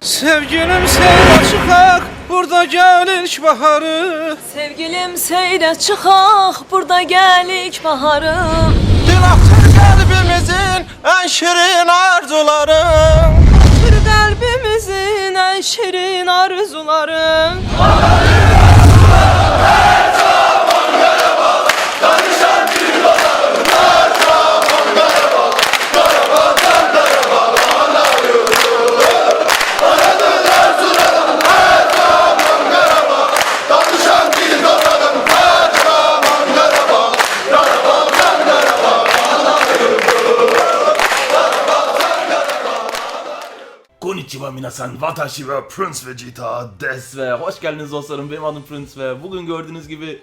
Sevgilim seyre çıkak Burada gel ilk baharı. Sevgilim seyre çıkak burada gelik baharım Dil aktır kalbimizin en şirin arzuları şirin arzularım. Konnichiwa minasan, watashi wa Prince Vegeta des. ve hoş geldiniz dostlarım. Benim adım Prince ve bugün gördüğünüz gibi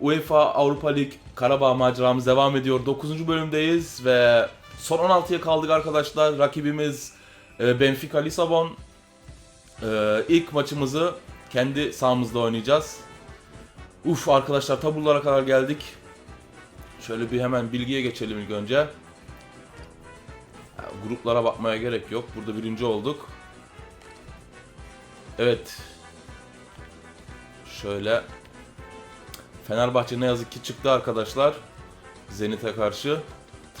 UEFA Avrupa Lig Karabağ maceramız devam ediyor. 9. bölümdeyiz ve son 16'ya kaldık arkadaşlar. Rakibimiz e, Benfica Lisabon. E, ilk maçımızı kendi sahamızda oynayacağız. Uf arkadaşlar tablolara kadar geldik. Şöyle bir hemen bilgiye geçelim ilk önce. Gruplara bakmaya gerek yok. Burada birinci olduk. Evet. Şöyle. Fenerbahçe ne yazık ki çıktı arkadaşlar. Zenit'e karşı.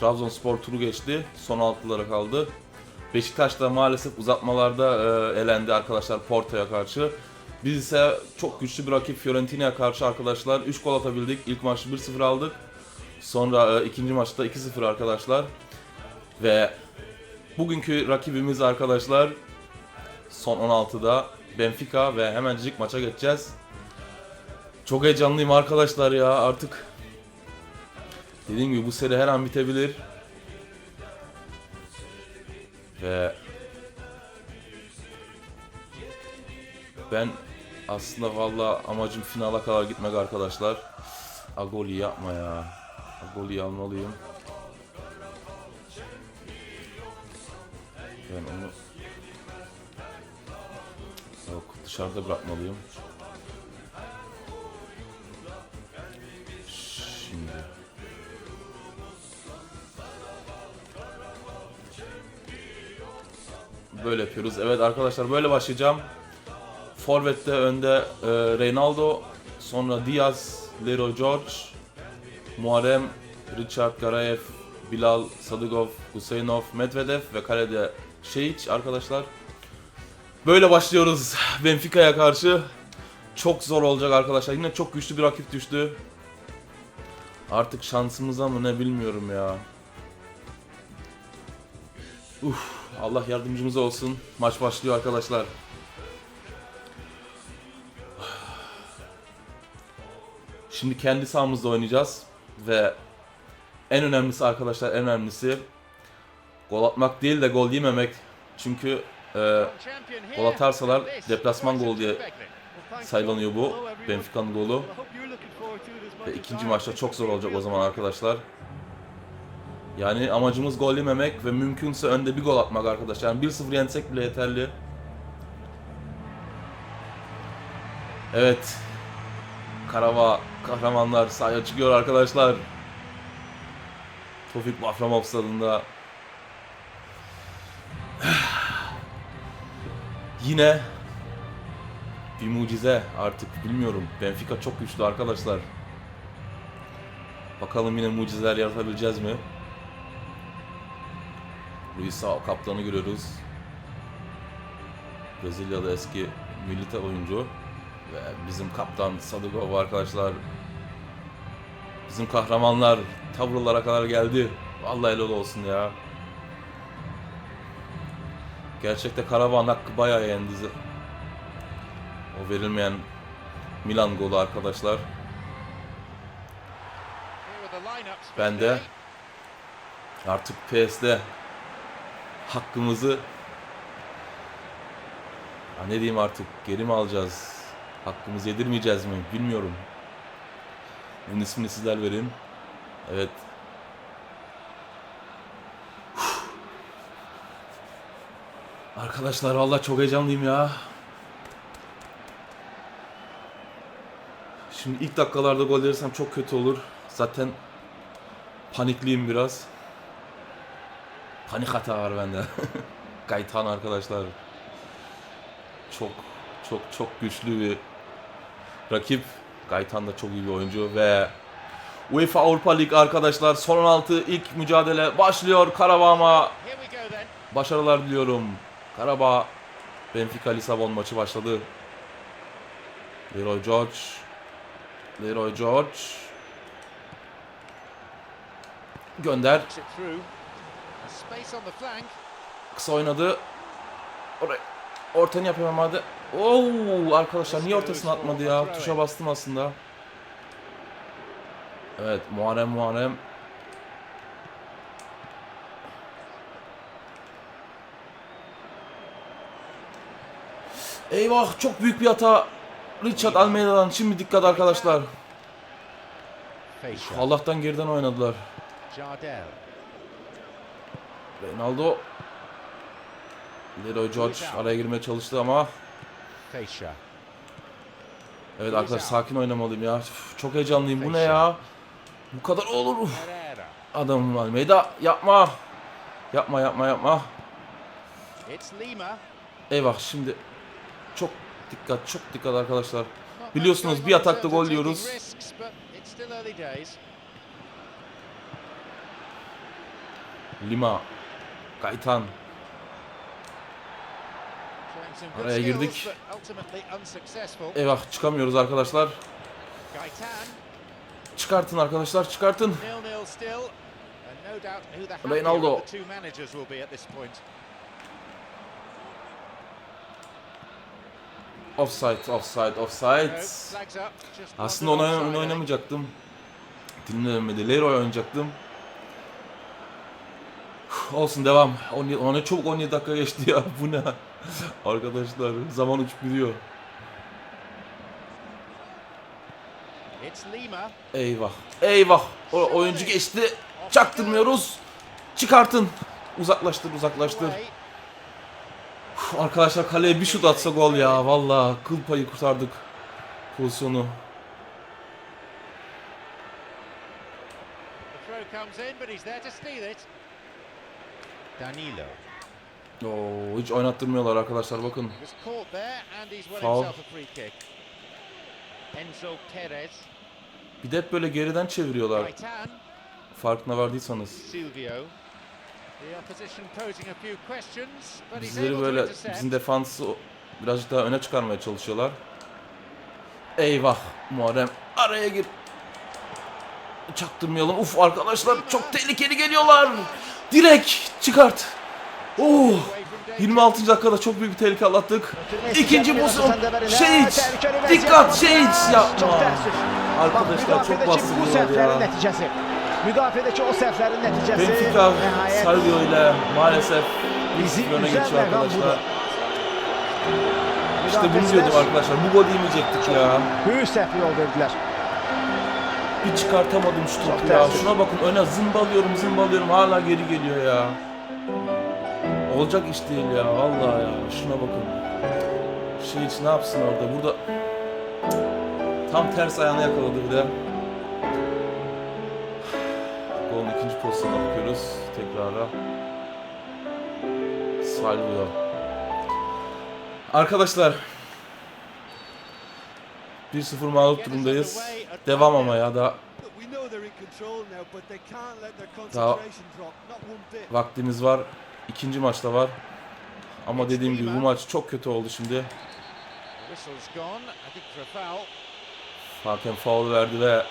Trabzonspor turu geçti. Son altılara kaldı. Beşiktaş da maalesef uzatmalarda e, elendi arkadaşlar Porto'ya karşı. Biz ise çok güçlü bir rakip Fiorentina'ya karşı arkadaşlar 3 gol atabildik. İlk maçta 1-0 aldık. Sonra e, ikinci maçta 2-0 arkadaşlar. Ve bugünkü rakibimiz arkadaşlar son 16'da Benfica ve hemencik maça geçeceğiz. Çok heyecanlıyım arkadaşlar ya artık. Dediğim gibi bu seri her an bitebilir. Ve ben aslında valla amacım finala kadar gitmek arkadaşlar. Agoli yapma ya. Agoli almalıyım. Ben onu Yok dışarıda bırakmalıyım. Şimdi. Böyle yapıyoruz. Evet arkadaşlar böyle başlayacağım. Forvet'te önde e, Reynaldo, sonra Diaz, Leroy George, Muharrem, Richard Garayev, Bilal, Sadıgov, Hüseyinov, Medvedev ve kalede Şehiç arkadaşlar. Böyle başlıyoruz Benfica'ya karşı. Çok zor olacak arkadaşlar. Yine çok güçlü bir rakip düştü. Artık şansımıza mı ne bilmiyorum ya. Uf, Allah yardımcımız olsun. Maç başlıyor arkadaşlar. Şimdi kendi sahamızda oynayacağız ve en önemlisi arkadaşlar en önemlisi gol atmak değil de gol yememek. Çünkü e, Gol atarsalar deplasman gol diye sayılanıyor bu. Benfica'nın golü. ve ikinci maçta çok zor olacak o zaman arkadaşlar. Yani amacımız gol yememek ve mümkünse önde bir gol atmak arkadaşlar. Yani 1-0 yensek bile yeterli. Evet. Karava kahramanlar sahaya çıkıyor arkadaşlar. Tofik Baframov stadında. Yine bir mucize artık bilmiyorum. Benfica çok güçlü arkadaşlar. Bakalım yine mucizeler yaratabileceğiz mi? Luisao kaptanı görüyoruz. Brezilya'da eski milli oyuncu ve bizim kaptan Sadıkov arkadaşlar. Bizim kahramanlar tavırlara kadar geldi. Vallahi helal olsun ya. Gerçekte Karavan hakkı bayağı yendi. O verilmeyen Milan golü arkadaşlar. Ben de artık PS'de hakkımızı ya ne diyeyim artık geri mi alacağız? Hakkımızı yedirmeyeceğiz mi? Bilmiyorum. Bunun ismini sizler verin. Evet. Arkadaşlar vallahi çok heyecanlıyım ya. Şimdi ilk dakikalarda gol verirsem çok kötü olur. Zaten panikliyim biraz. Panik hata var bende. Gaytan arkadaşlar. Çok çok çok güçlü bir rakip. Gaytan da çok iyi bir oyuncu ve UEFA Avrupa Lig arkadaşlar son 16 ilk mücadele başlıyor. Karabağ'a başarılar diliyorum. Karabağ Benfica Lisabon maçı başladı. Leroy George. Leroy George. Gönder. Kısa oynadı. Oraya. Ortanı yapamam hadi. Oo arkadaşlar niye ortasını atmadı ya? Tuşa bastım aslında. Evet Muharrem Muharrem. Eyvah çok büyük bir hata. Richard Almeida'dan şimdi dikkat arkadaşlar. Allah'tan geriden oynadılar. Ronaldo. Leroy George araya girmeye çalıştı ama. Evet arkadaşlar sakin oynamalıyım ya. Çok heyecanlıyım. Bu ne ya? Bu kadar olur. Herrera. Adamım Almeida yapma. Yapma yapma yapma. Eyvah şimdi çok dikkat çok dikkat arkadaşlar. Biliyorsunuz bir atakta gol yiyoruz. Lima. Good Araya girdik. Eyvah çıkamıyoruz arkadaşlar. Çıkartın arkadaşlar çıkartın. nil-nil Offside offside offside. Aslında onu think. oynamayacaktım. Dinlemedi. Leroy oynayacaktım. Olsun devam. 17, ona çabuk 17 dakika geçti ya. Bu ne? Arkadaşlar zaman uçup gidiyor. It's Lima. Eyvah. Eyvah. O oyuncu geçti. Çaktırmıyoruz. Çıkartın. Uzaklaştır uzaklaştır. Arkadaşlar kaleye bir şut atsa gol ya. Valla kıl payı kurtardık pozisyonu. The throw comes in, but he's there to steal it. Danilo. Oo, hiç oynattırmıyorlar arkadaşlar bakın. Foul. Bir de hep böyle geriden çeviriyorlar. Farkına vardıysanız. Silvio. Bizleri böyle bizim defansı birazcık daha öne çıkarmaya çalışıyorlar. Eyvah Muharrem araya gir. Çaktırmayalım. Uf arkadaşlar çok tehlikeli geliyorlar. Direkt çıkart. Oh. Away from danger. 26. dakikada çok büyük bir tehlike atlattık. İkinci pozisyon. Şehit. Dikkat Şehit yapma. Arkadaşlar çok səhvlərin ya. Müdafiədəki o səhvlərin nəticəsi Benfica Salvio ile maalesef bizi öne geçiyor arkadaşlar. İşte bunu diyordum arkadaşlar. Bu gol yemeyecektik ya. Böyük səhv yol verdilər. Bir çıkartamadım şu topu ya. Şuna bakın öne zımbalıyorum zımbalıyorum hala geri geliyor ya. Olacak iş değil ya vallahi ya. Şuna bakın. Şey hiç ne yapsın orada burada. Tam ters ayağını yakaladı bir de. Golün ikinci pozisyonuna bakıyoruz. Tekrara. Salvio. Arkadaşlar 1-0 mağlup durumdayız. Devam ama ya da Daha vaktimiz var. İkinci maçta var. Ama dediğim gibi bu maç çok kötü oldu şimdi. Foul. Hakem faul verdi ve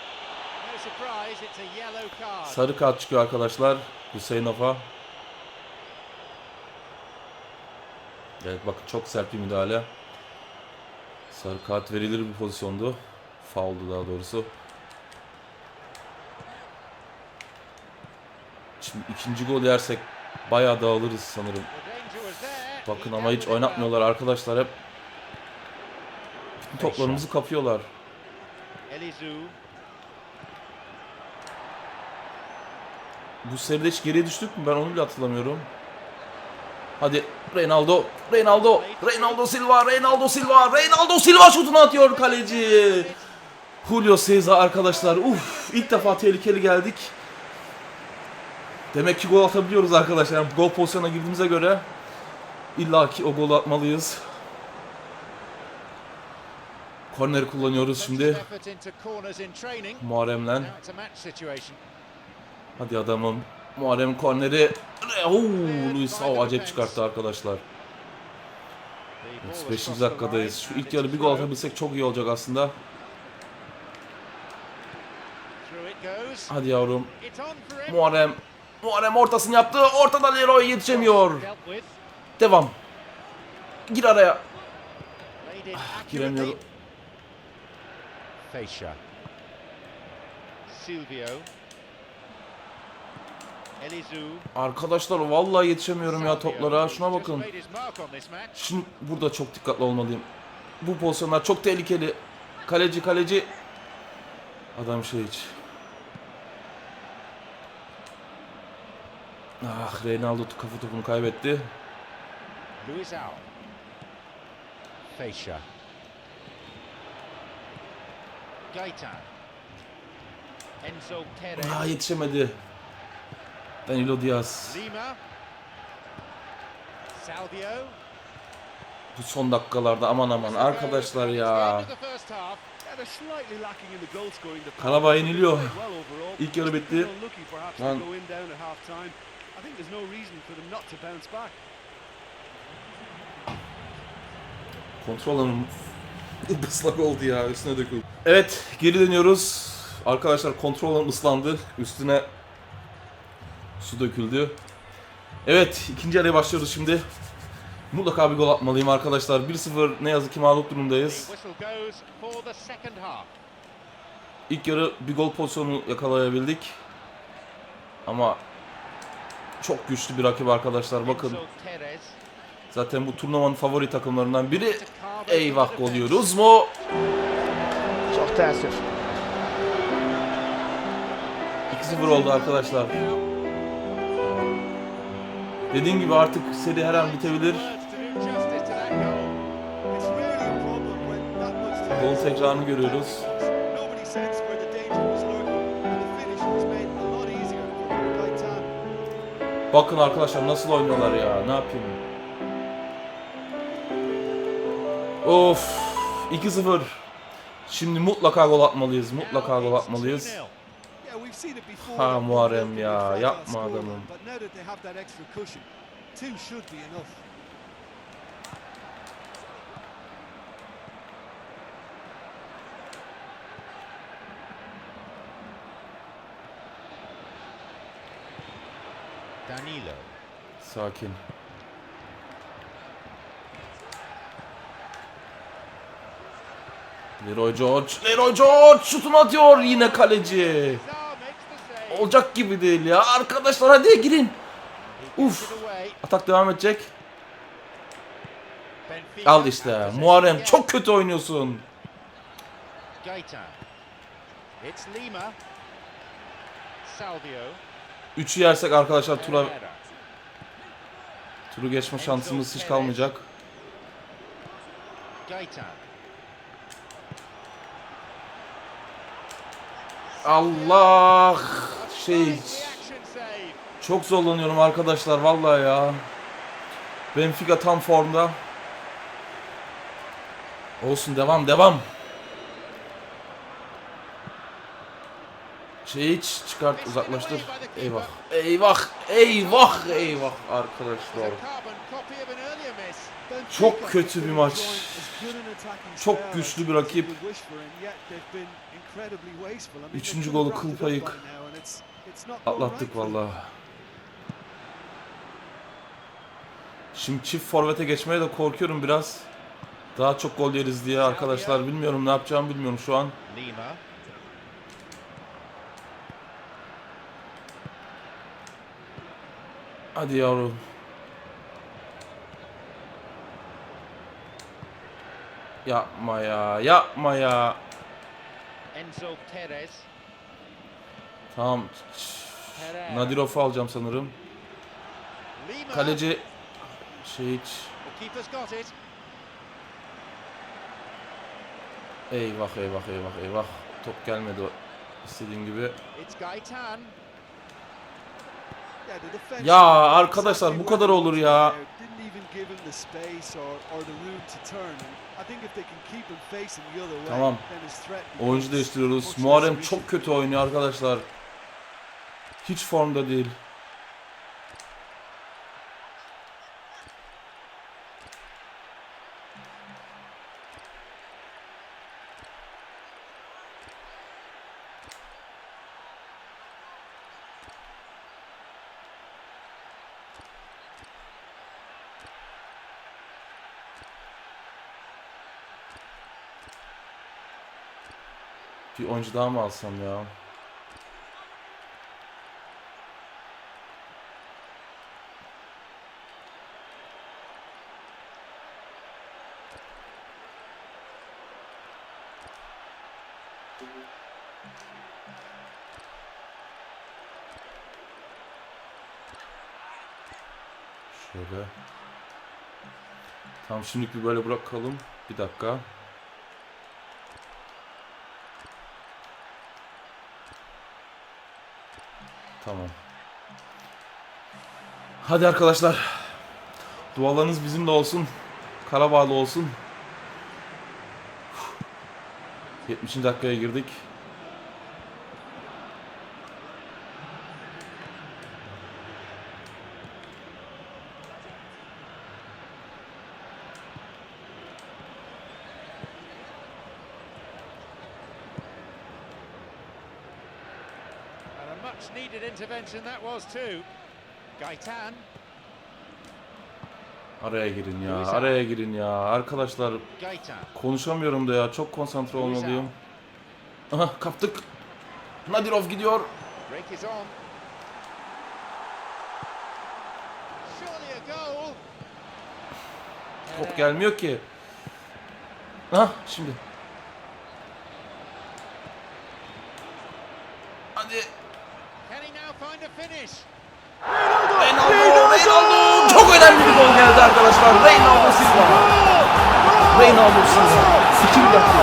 sarı kart çıkıyor arkadaşlar Hüseyinova. Evet bakın çok sert bir müdahale. Sarı kart verilir bir pozisyondu. Fauldu daha doğrusu. Şimdi ikinci gol yersek bayağı dağılırız sanırım. Bakın ama hiç oynatmıyorlar arkadaşlar hep. Bütün toplarımızı kapıyorlar. Elizu, Bu seride hiç geriye düştük mü? Ben onu bile hatırlamıyorum. Hadi Reynaldo, Reynaldo, Reynaldo Silva, Reynaldo Silva, Reynaldo Silva şutunu atıyor kaleci. Julio Cesar arkadaşlar. Uf, ilk defa tehlikeli geldik. Demek ki gol atabiliyoruz arkadaşlar. Yani gol pozisyonuna girdiğimize göre illa ki o golü atmalıyız. Korneri kullanıyoruz şimdi. Muharrem'le. Hadi adamım. Muharrem korneri. Oo, Luis Sao acayip çıkarttı arkadaşlar. The ball was 35. crossed the dakikadayız. Şu ilk yarı bir gol atabilsek çok iyi olacak aslında. Hadi yavrum. Muharrem. Muharrem ortasını yaptı. Ortada Leroy yetişemiyor. Devam. Gir araya. İn Giremiyorum. Silvio. Arkadaşlar vallahi yetişemiyorum ya toplara. Şuna bakın. Şimdi burada çok dikkatli olmalıyım. Bu pozisyonlar çok tehlikeli. Kaleci kaleci. Adam şey hiç. Ah Reynaldo kafa topunu kaybetti. Luisao. Fascia. Gaitan. Enzo Perez. Ah yetişemedi. Danilo Diaz. Bu son dakikalarda aman aman arkadaşlar ya. Karabağ yeniliyor. İlk yarı bitti. Lan. Kontrol alanım ıslak oldu ya üstüne döküldü. Evet geri dönüyoruz. Arkadaşlar kontrol alanım ıslandı. Üstüne su döküldü. Evet ikinci araya başlıyoruz şimdi. Mutlaka bir gol atmalıyım arkadaşlar. 1-0 ne yazık ki mağlup durumdayız. İlk yarı bir gol pozisyonu yakalayabildik. Ama çok güçlü bir rakip arkadaşlar. Bakın zaten bu turnuvanın favori takımlarından biri. Eyvah gol yiyoruz mu? Çox təəssüf. 2-0 oldu arkadaşlar. Dediğim gibi artık seri her an bitebilir. Gol tekrarını görüyoruz. Bakın arkadaşlar nasıl oynuyorlar ya. Ne yapayım? Of. 2-0. Şimdi mutlaka gol atmalıyız. Mutlaka gol atmalıyız. Ha, Muharrem ya, yapma adamım. Danilo. Sakin. Leroy George. Leroy George şutunu atıyor yine kaleci. Olacak gibi değil ya. Arkadaşlar hadi girin. Uf. Atak devam edecek. Al işte. Muharrem çok kötü oynuyorsun. Üçü yersek arkadaşlar tura turu geçme şansımız hiç kalmayacak. Allah şey çok zorlanıyorum arkadaşlar vallahi ya. Benfica tam formda. Olsun devam devam. Şey hiç çıkart uzaklaştır. Eyvah. Eyvah. Eyvah. Eyvah arkadaşlar. Çok kötü bir maç. Çok güçlü bir rakip. Üçüncü golü kıl payık. Atlattık vallahi. Şimdi çift forvete geçmeye de korkuyorum biraz. Daha çok gol yeriz diye arkadaşlar. Bilmiyorum ne yapacağımı bilmiyorum şu an. Hadi yavrum. Yapma ya, yapma ya. Enzo Perez. Tamam. Nadirov'u alacağım sanırım. Kaleci şey hiç. Eyvah eyvah eyvah eyvah. Top gelmedi o istediğim gibi. Ya arkadaşlar bu kadar olur ya. Tamam. Oyuncu değiştiriyoruz. Muharrem çok kötü oynuyor arkadaşlar. Hiç formda değil. Bir oyuncu daha mı alsam ya? Şöyle. Tamam şimdilik bir böyle bırakalım. Bir dakika. Tamam. Hadi arkadaşlar. Dualarınız bizimle olsun. Karabağlı olsun. 70. dakikaya girdik. Was too. Gaitan. Araya girin ya. Araya girin ya. Arkadaşlar konuşamıyorum da ya. Çok konsantre olmalıyım. Aha kaptık. Nadirov gidiyor. Top gelmiyor ki. Ah şimdi. Finish? Reynaldo, Reynaldo. Çok önemli bir gol geldi arkadaşlar. Reynaldo Silva. Reynaldo Silva. İkili yaptı.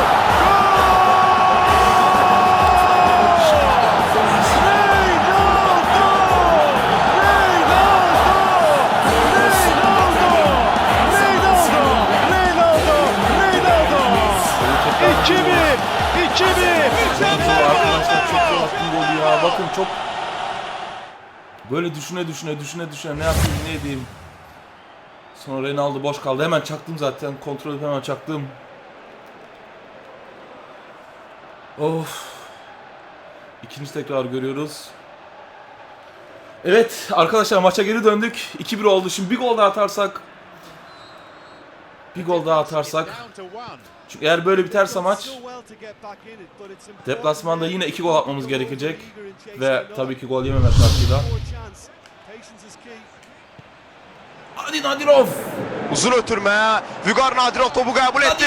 Arkadaşlar çok zor attım golü ya. Bakın çok Böyle düşüne düşüne düşüne düşüne ne yapayım ne edeyim. Sonra Reynaldo boş kaldı. Hemen çaktım zaten. Kontrol edip hemen çaktım. Of. İkinci tekrar görüyoruz. Evet arkadaşlar maça geri döndük. 2-1 oldu. Şimdi bir gol daha atarsak bir gol daha atarsak Çünkü eğer böyle biterse maç deplasmanda yine iki gol atmamız gerekecek ve tabii ki gol yememek şartıyla. Hadi Nadirov! Uzun ötürme. Vügar Nadirov topu kabul etti.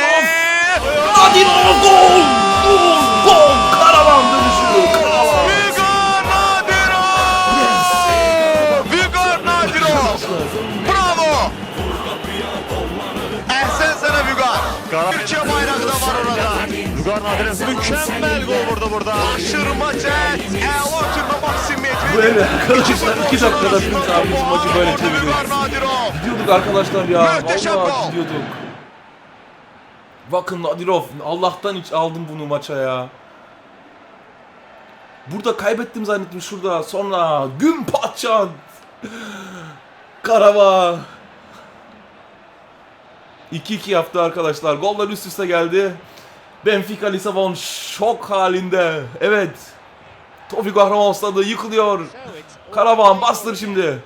Nadirov gol! Gol! Gol! Karavan dönüşü! Karavan! Vügar Nadirov! Vügar Nadirov! Bravo! Türkiye bayrağı da var orada. Vügar Nadirov mükemmel gol vurdu burada. Aşırma çet. Elo ötürme maksimiyet. Böyle arkadaşlar 2 dakikada Prince abimiz maçı böyle çeviriyor. Gidiyorduk arkadaşlar ya. Gol. gidiyorduk. Bakın Nadirov Allah'tan hiç aldım bunu maça ya. Burada kaybettim zannettim şurada. Sonra gün patçan. Karava. 2-2 yaptı arkadaşlar. Goller üst üste geldi. Benfica Lisabon şok halinde. Evet. Tofik Kahraman stadı yıkılıyor. Karavan bastır şimdi.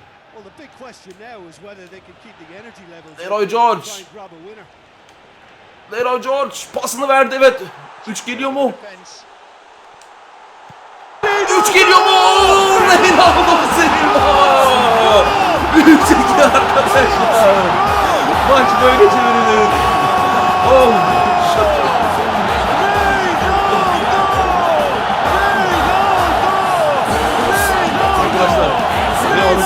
Leroy George. Leroy George pasını verdi evet. 3 geliyor mu? Defence. 3 geliyor mu? Reynaldo Silva! 3-2 arkadaşlar. Maç böyle çevrilir. Oh. Arkadaşlar, her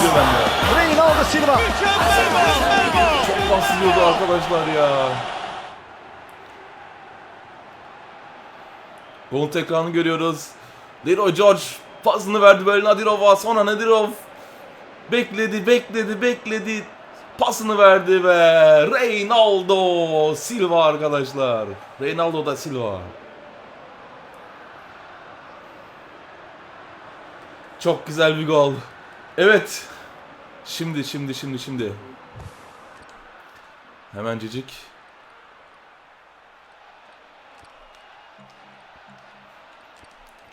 şey bende. Reynaldo Silva. Çok bastırıyordu arkadaşlar ya. Golun tekrarını görüyoruz. Leroy George pasını verdi böyle Nadirov'a. Sonra Nadirov bekledi, bekledi, bekledi. Pasını verdi ve Reynaldo Silva arkadaşlar. Reynaldo da Silva. Çok güzel bir gol. Evet. Şimdi, şimdi, şimdi, şimdi. Hemencecik.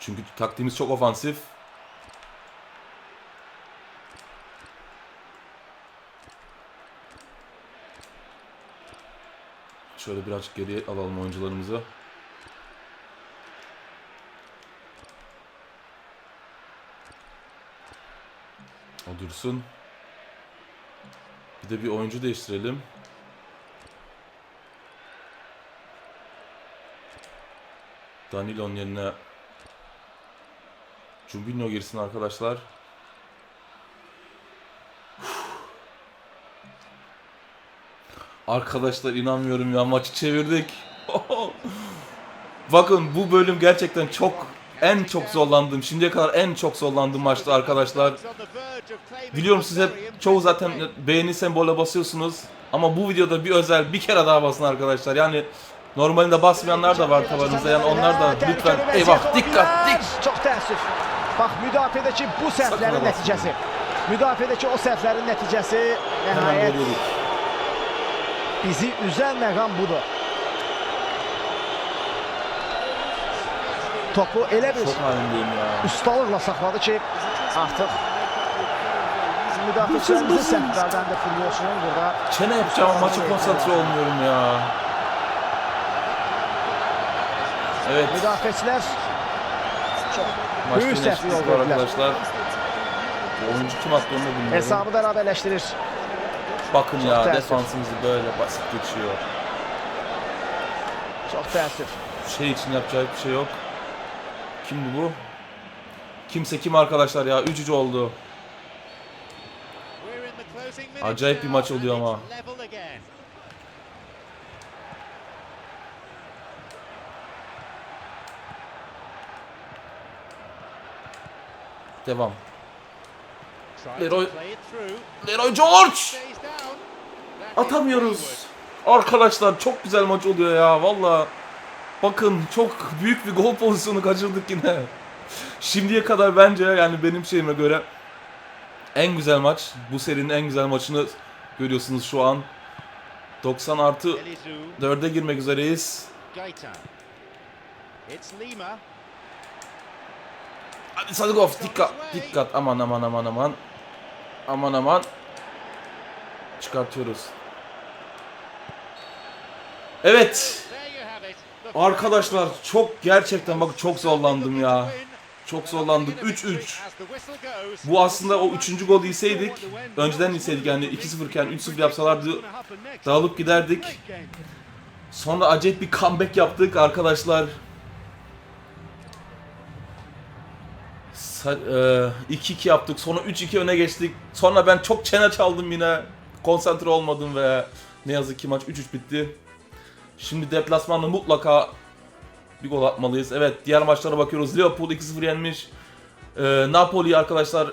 Çünkü taktiğimiz çok ofansif. Şöyle birazcık geriye alalım oyuncularımızı. O dursun. Bir de bir oyuncu değiştirelim. Danilo'nun yerine Cumbinho girsin arkadaşlar. Arkadaşlar inanmıyorum ya maçı çevirdik. Bakın bu bölüm gerçekten çok en çok zorlandığım, şimdiye kadar en çok zorlandığım maçtı arkadaşlar. Biliyorum siz hep çoğu zaten beğeni sembolü basıyorsunuz. Ama bu videoda bir özel bir kere daha basın arkadaşlar. Yani normalinde basmayanlar da var tabanınızda. Yani onlar da lütfen eyvah dikkat dik. Çox təəssüf. Bax, müdafiədəki bu səhvlərin nəticəsi. Müdafiədəki o səhvlərin nəticəsi nəhayət. Bizi üzən məqam budur. Topu elə bir ustalıqla saxladı ki, artıq müdafiəçilərimizin səhvlərdən də futbolçunun burada Çene yapacağım maça konsantre olmuyorum ya. Evet. müdafiəçilər çox Maç Büyük yine səhv yol eşitlik var verdiler. arkadaşlar. Oyuncu kim attı onu bilmiyorum. hesabı bərabərləşdirir. Bakın ya defansımızı böyle basit geçiyor. Şey için yapacak bir şey yok. Kimdi bu? Kimse kim arkadaşlar ya? 3-3 oldu. Acayip bir maç oluyor ama. Devam. Leroy- Leroy George! Atamıyoruz. Arkadaşlar çok güzel maç oluyor ya valla. Bakın çok büyük bir gol pozisyonu kaçırdık yine. Şimdiye kadar bence yani benim şeyime göre en güzel maç. Bu serinin en güzel maçını görüyorsunuz şu an. 90 artı 4'e girmek üzereyiz. Hadi Sadıkov dikkat dikkat aman aman aman aman. Aman aman. Çıkartıyoruz. Evet. Arkadaşlar çok gerçekten bak çok zorlandım ya. Çok zorlandık. 3-3. Bu aslında o 3. gol yeseydik, önceden yeseydik yani 2-0 iken 3-0 yapsalardı dağılıp giderdik. Sonra acayip bir comeback yaptık arkadaşlar. Sa- e, 2-2 yaptık. Sonra 3-2 öne geçtik. Sonra ben çok çene çaldım yine. Konsantre olmadım ve ne yazık ki maç 3-3 bitti. Şimdi deplasmanda mutlaka bir gol atmalıyız. Evet diğer maçlara bakıyoruz. Liverpool 2-0 yenmiş. Ee, Napoli arkadaşlar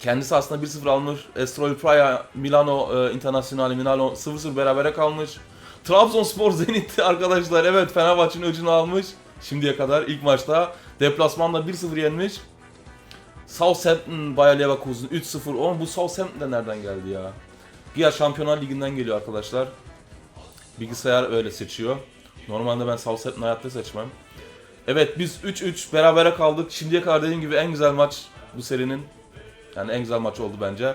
kendisi aslında 1-0 almış. Estoril Praia Milano e, Internazionale Milano 0-0 berabere kalmış. Trabzonspor Zenit arkadaşlar evet Fenerbahçe'nin öcünü almış. Şimdiye kadar ilk maçta deplasmanda 1-0 yenmiş. Southampton Bayer Leverkusen 3-0. Oğlum bu Southampton de nereden geldi ya? Güya Şampiyonlar Ligi'nden geliyor arkadaşlar. Bilgisayar öyle seçiyor. Normalde ben Southampton hayatta seçmem. Evet biz 3-3 berabere kaldık. Şimdiye kadar dediğim gibi en güzel maç bu serinin. Yani en güzel maç oldu bence.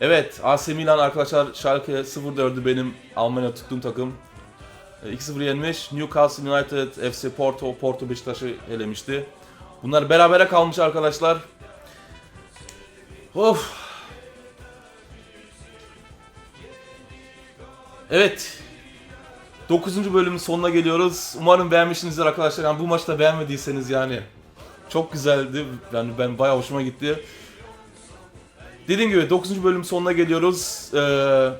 Evet AC Milan arkadaşlar Schalke 0-4'ü benim Almanya tuttuğum takım. E, 2-0 yenmiş. Newcastle United, FC Porto, Porto Beşiktaş'ı elemişti. Bunlar berabere kalmış arkadaşlar. Of. Evet. 9. bölümün sonuna geliyoruz. Umarım beğenmişsinizdir arkadaşlar. Yani bu maçta beğenmediyseniz yani çok güzeldi. Yani ben bayağı hoşuma gitti. Dediğim gibi 9. bölümün sonuna geliyoruz. Ee,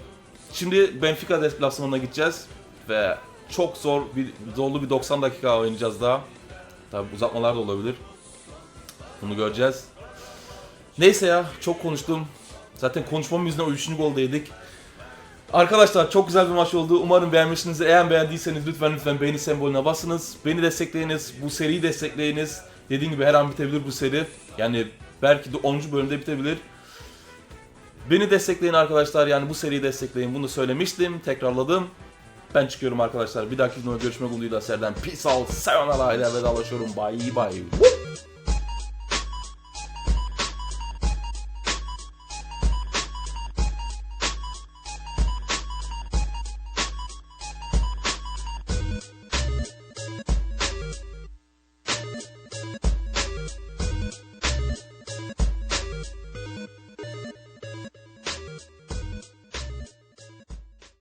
şimdi Benfica deplasmanına gideceğiz ve çok zor bir zorlu bir 90 dakika oynayacağız daha. Tabi uzatmalar da olabilir. Bunu göreceğiz. Neyse ya çok konuştum. Zaten konuşmamın yüzünden o 3. golde yedik. Arkadaşlar çok güzel bir maç oldu. Umarım beğenmişsinizdir. Eğer beğendiyseniz lütfen lütfen beğeni sembolüne basınız. Beni destekleyiniz. Bu seriyi destekleyiniz. Dediğim gibi her an bitebilir bu seri. Yani belki de 10. bölümde bitebilir. Beni destekleyin arkadaşlar. Yani bu seriyi destekleyin. Bunu söylemiştim. Tekrarladım. Ben çıkıyorum arkadaşlar. Bir dahaki videoda görüşmek umuduyla Serden. Peace out. Sayonara ile vedalaşıyorum. Bye bye.